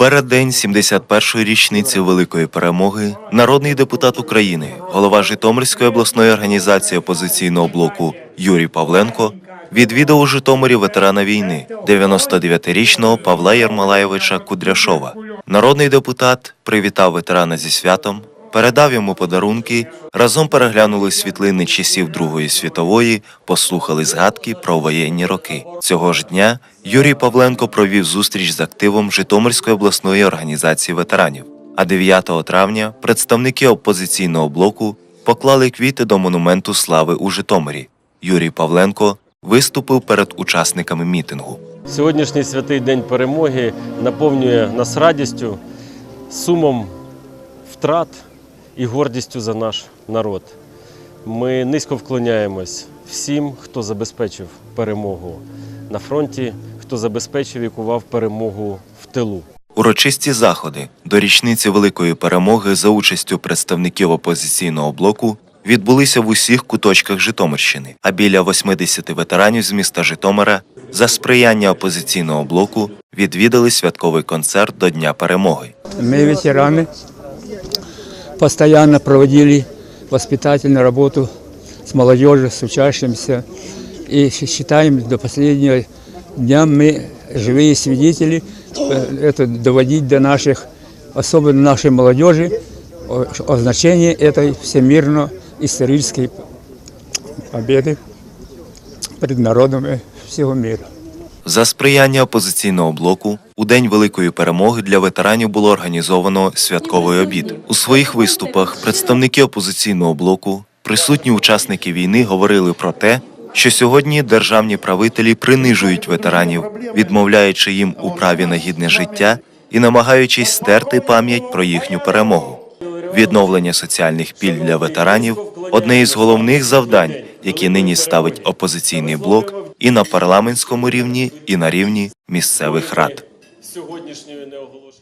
переддень 71-ї річниці великої перемоги народний депутат України, голова Житомирської обласної організації опозиційного блоку Юрій Павленко відвідав у Житомирі ветерана війни 99-річного Павла Єрмолаєвича Кудряшова. Народний депутат привітав ветерана зі святом, передав йому подарунки, разом переглянули світлини часів Другої світової, послухали згадки про воєнні роки. Цього ж дня Юрій Павленко провів зустріч з активом Житомирської обласної організації ветеранів. А 9 травня представники опозиційного блоку поклали квіти до монументу слави у Житомирі. Юрій Павленко виступив перед учасниками мітингу. Сьогоднішній святий день перемоги наповнює нас радістю, сумом втрат і гордістю за наш народ. Ми низько вклоняємось всім, хто забезпечив перемогу на фронті, хто забезпечив і кував перемогу в тилу. Урочисті заходи до річниці великої перемоги за участю представників опозиційного блоку відбулися в усіх куточках Житомирщини. А біля 80 ветеранів з міста Житомира за сприяння опозиційного блоку відвідали святковий концерт до Дня перемоги. Мы, ветераны, постоянно проводили воспитательную работу с молодежью, с учащимся. И считаем, до последнего дня мы живые свидетели, э, это доводить до наших, особенно нашей молодежи, о значении этой всемирно-исторической победы пред народами всего мира. За сприяння опозиційного блоку у день великої перемоги для ветеранів було організовано святковий обід. У своїх виступах представники опозиційного блоку, присутні учасники війни, говорили про те, що сьогодні державні правителі принижують ветеранів, відмовляючи їм у праві на гідне життя і намагаючись стерти пам'ять про їхню перемогу. Відновлення соціальних пільг для ветеранів одне із головних завдань, які нині ставить опозиційний блок і на парламентському рівні, і на рівні місцевих рад. Сьогоднішньої неоголошеної